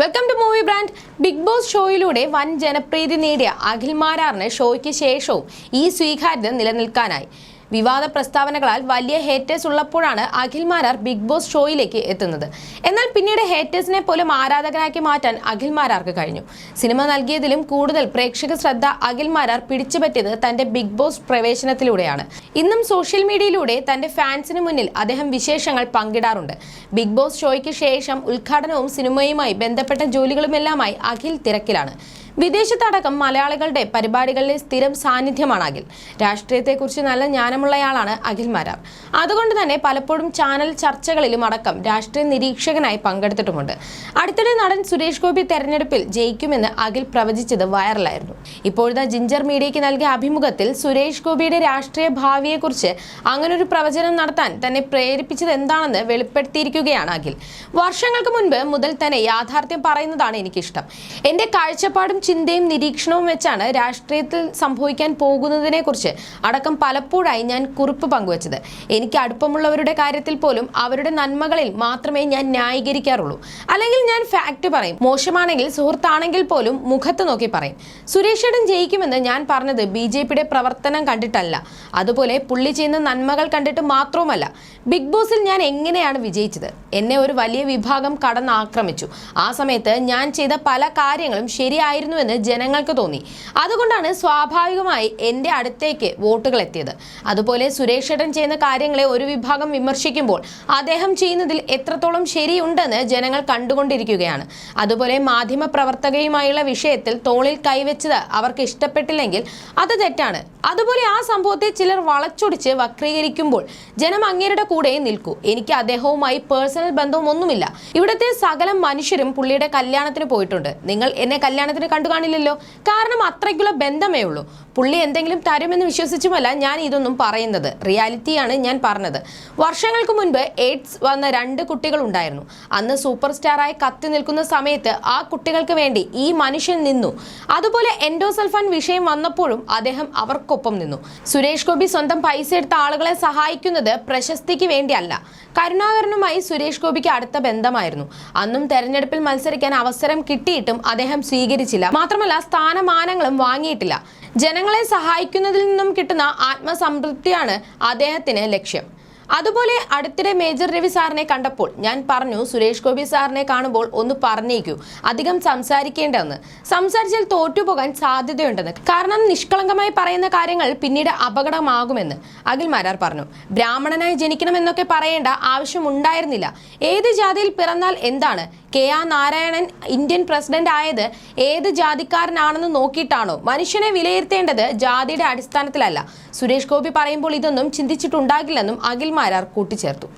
Welcome to movie brand big boss ഷോയിലൂടെ വൻ ജനപ്രീതി നേടിയ അഖിൽ മാരാറിന് ഷോയ്ക്ക് ശേഷവും ഈ സ്വീകാര്യത നിലനിൽക്കാനായി. വിവാദ പ്രസ്താവനകളാൽ വലിയ ഹേറ്റേഴ്സ് ഉള്ളപ്പോഴാണ് അഖിൽ മാരാർ ബിഗ് ബോസ് ഷോയിലേക്ക് എത്തുന്നത്. എന്നാൽ പിന്നീട് ഹേറ്റേഴ്സിനെ പോലും ആരാധകനാക്കി മാറ്റാൻ അഖിൽ മാരാർക്ക് കഴിഞ്ഞു. സിനിമ നൽകിയതിലും കൂടുതൽ പ്രേക്ഷക ശ്രദ്ധ അഖിൽ മാരാർ പിടിച്ചുപറ്റിയത് തന്റെ ബിഗ് ബോസ് പ്രവേശനത്തിലൂടെയാണ്. ഇന്നും സോഷ്യൽ മീഡിയയിലൂടെ തന്റെ ഫാൻസിന് മുന്നിൽ അദ്ദേഹം വിശേഷങ്ങൾ പങ്കിടാറുണ്ട്. ബിഗ് ബോസ് ഷോയ്ക്ക് ശേഷം ഉദ്ഘാടനവും സിനിമയുമായി ബന്ധപ്പെട്ട ജോലികളുമെല്ലാമായി അഖിൽ തിരക്കിലാണ്. വിദേശത്തടക്കം മലയാളികളുടെ പരിപാടികളിലെ സ്ഥിരം സാന്നിധ്യമാണ് അഖിൽ രാഷ്ട്രീയത്തെക്കുറിച്ച് നല്ല ജ്ഞാനമുള്ളയാളാണ് അഖിൽ മാരാർ. അതുകൊണ്ട് തന്നെ പലപ്പോഴും ചാനൽ ചർച്ചകളിലും അടക്കം രാഷ്ട്രീയ നിരീക്ഷകനായി പങ്കെടുത്തിട്ടുമുണ്ട്. അടുത്തിടെ നടൻ സുരേഷ് ഗോപി തെരഞ്ഞെടുപ്പിൽ ജയിക്കുമെന്ന് അഖിൽ പ്രവചിച്ചത് വൈറലായിരുന്നു. ഇപ്പോഴത്തെ ജിഞ്ചർ മീഡിയയ്ക്ക് നൽകിയ അഭിമുഖത്തിൽ സുരേഷ് ഗോപിയുടെ രാഷ്ട്രീയ ഭാവിയെക്കുറിച്ച് അങ്ങനൊരു പ്രവചനം നടത്താൻ തന്നെ പ്രേരിപ്പിച്ചത് എന്താണെന്ന് വെളിപ്പെടുത്തിയിരിക്കുകയാണ് അഖിൽ. വർഷങ്ങൾക്ക് മുൻപ് മുതൽ തന്നെ യാഥാർത്ഥ്യം പറയുന്നതാണ് എനിക്കിഷ്ടം. എന്റെ കാഴ്ചപ്പാടും ചിന്തയും നിരീക്ഷണവും വെച്ചാണ് രാഷ്ട്രീയത്തിൽ സംഭവിക്കാൻ പോകുന്നതിനെ കുറിച്ച് അടക്കം പലപ്പോഴായി ഞാൻ കുറിപ്പ് പങ്കുവച്ചത്. എനിക്ക് അടുപ്പമുള്ളവരുടെ കാര്യത്തിൽ പോലും അവരുടെ നന്മകളിൽ മാത്രമേ ഞാൻ ന്യായീകരിക്കാറുള്ളൂ. അല്ലെങ്കിൽ ഞാൻ ഫാക്ട് പറയും. മോശമാണെങ്കിൽ സുഹൃത്താണെങ്കിൽ പോലും മുഖത്ത് നോക്കി പറയും. സുരേഷേടൻ ജയിക്കുമെന്ന് ഞാൻ പറഞ്ഞത് ബി ജെ പിയുടെ പ്രവർത്തനം കണ്ടിട്ടല്ല. അതുപോലെ പുള്ളി ചെയ്യുന്ന നന്മകൾ കണ്ടിട്ട് മാത്രവുമല്ല ബിഗ് ബോസിൽ ഞാൻ എങ്ങനെയാണ് വിജയിച്ചത്? എന്നെ ഒരു വലിയ വിഭാഗം കടന്നാക്രമിച്ചു. ആ സമയത്ത് ഞാൻ ചെയ്ത പല കാര്യങ്ങളും ശരിയായിരുന്നുവെന്ന് ജനങ്ങൾക്ക് തോന്നി. അതുകൊണ്ടാണ് സ്വാഭാവികമായി എന്റെ അടുത്തേക്ക് വോട്ടുകൾ എത്തിയത്. അതുപോലെ സുരേഷ് ഏട്ടൻ ചെയ്യുന്ന കാര്യങ്ങളെ ഒരു വിഭാഗം വിമർശിക്കുമ്പോൾ അദ്ദേഹം ചെയ്യുന്നതിൽ എത്രത്തോളം ശരിയുണ്ടെന്ന് ജനങ്ങൾ കണ്ടുകൊണ്ടിരിക്കുകയാണ്. അതുപോലെ മാധ്യമ പ്രവർത്തകയുമായുള്ള വിഷയത്തിൽ തോളിൽ കൈവച്ചത് അവർക്ക് ഇഷ്ടപ്പെട്ടില്ലെങ്കിൽ അത് തെറ്റാണ്. അതുപോലെ ആ സംഭവത്തെ ചിലർ വളച്ചൊടിച്ച് വക്രീകരിക്കുമ്പോൾ ജനം അങ്ങേരുടെ കൂടെ നിൽക്കൂ. എനിക്ക് അദ്ദേഹവുമായി പേഴ്സണൽ ബന്ധവും ഒന്നുമില്ല ഇവിടുത്തെ സകല മനുഷ്യരും പുള്ളിയുടെ കല്യാണത്തിന് പോയിട്ടുണ്ട്. നിങ്ങൾ എന്നെ കല്യാണത്തിന് കണ്ടു കാണില്ലല്ലോ. കാരണം അത്രയ്ക്കുള്ള ബന്ധമേ ഉള്ളൂ. പുള്ളി എന്തെങ്കിലും തരുമെന്ന് വിശ്വസിച്ചുമല്ല ഞാൻ ഇതൊന്നും പറയുന്നത്. റിയാലിറ്റിയാണ് ഞാൻ പറഞ്ഞത്. വർഷങ്ങൾക്ക് മുൻപ് എയ്ഡ്സ് വന്ന രണ്ട് കുട്ടികൾ ഉണ്ടായിരുന്നു. അന്ന് സൂപ്പർ സ്റ്റാറായി കത്തി നിൽക്കുന്ന സമയത്ത് ആ കുട്ടികൾക്ക് വേണ്ടി ഈ മനുഷ്യൻ നിന്നു. അതുപോലെ എൻഡോസൾഫാൻ വിഷയം വന്നപ്പോഴും അദ്ദേഹം അവർക്കൊപ്പം നിന്നു. സുരേഷ് ഗോപി സ്വന്തം പൈസ എടുത്ത ആളുകളെ സഹായിക്കുന്നത് പ്രശസ്തിക്ക് വേണ്ടിയല്ല. കരുണാകരനുമായി സുരേഷ് ഗോപിക്ക് അടുത്ത ബന്ധമായിരുന്നു. അന്നും തെരഞ്ഞെടുപ്പിൽ മത്സരിക്കാൻ അവസരം കിട്ടിയിട്ടും അദ്ദേഹം സ്വീകരിച്ചില്ല. മാത്രമല്ല സ്ഥാനമാനങ്ങളും വാങ്ങിയിട്ടില്ല. ജനങ്ങളെ സഹായിക്കുന്നതിൽ നിന്നും കിട്ടുന്ന ആത്മസംതൃപ്തിയാണ് അദ്ദേഹത്തിന് ലക്ഷ്യം. അതുപോലെ അടുത്തിടെ മേജർ രവി സാറിനെ കണ്ടപ്പോൾ ഞാൻ പറഞ്ഞു സുരേഷ് ഗോപി സാറിനെ കാണുമ്പോൾ ഒന്ന് പറഞ്ഞേക്കൂ അധികം സംസാരിക്കേണ്ടതെന്ന് സംസാരിച്ചാൽ തോറ്റുപോകാൻ സാധ്യതയുണ്ടെന്ന്. കാരണം നിഷ്കളങ്കമായി പറയുന്ന കാര്യങ്ങൾ പിന്നീട് അപകടമാകുമെന്ന്. അഖിൽ മാരാർ പറഞ്ഞു. ബ്രാഹ്മണനായി ജനിക്കണമെന്നൊക്കെ പറയേണ്ട ആവശ്യമുണ്ടായിരുന്നില്ല ഏത് ജാതിയിൽ പിറന്നാൽ എന്താണ്? K R Narayanan Indian president ആയത് ഏത് ജാതിക്കാരനാണെന്ന് നോക്കിയിട്ടാണോ? മനുഷ്യനെ വിലയിരുത്തേണ്ടത് ജാതിയുടെ അടിസ്ഥാനത്തിലല്ല. സുരേഷ് ഗോപി പറയുമ്പോൾ ഇതൊന്നും ചിന്തിച്ചിട്ടുണ്ടാകില്ലെന്നും അഖിൽ മാരാർ കൂട്ടിച്ചേർത്തു.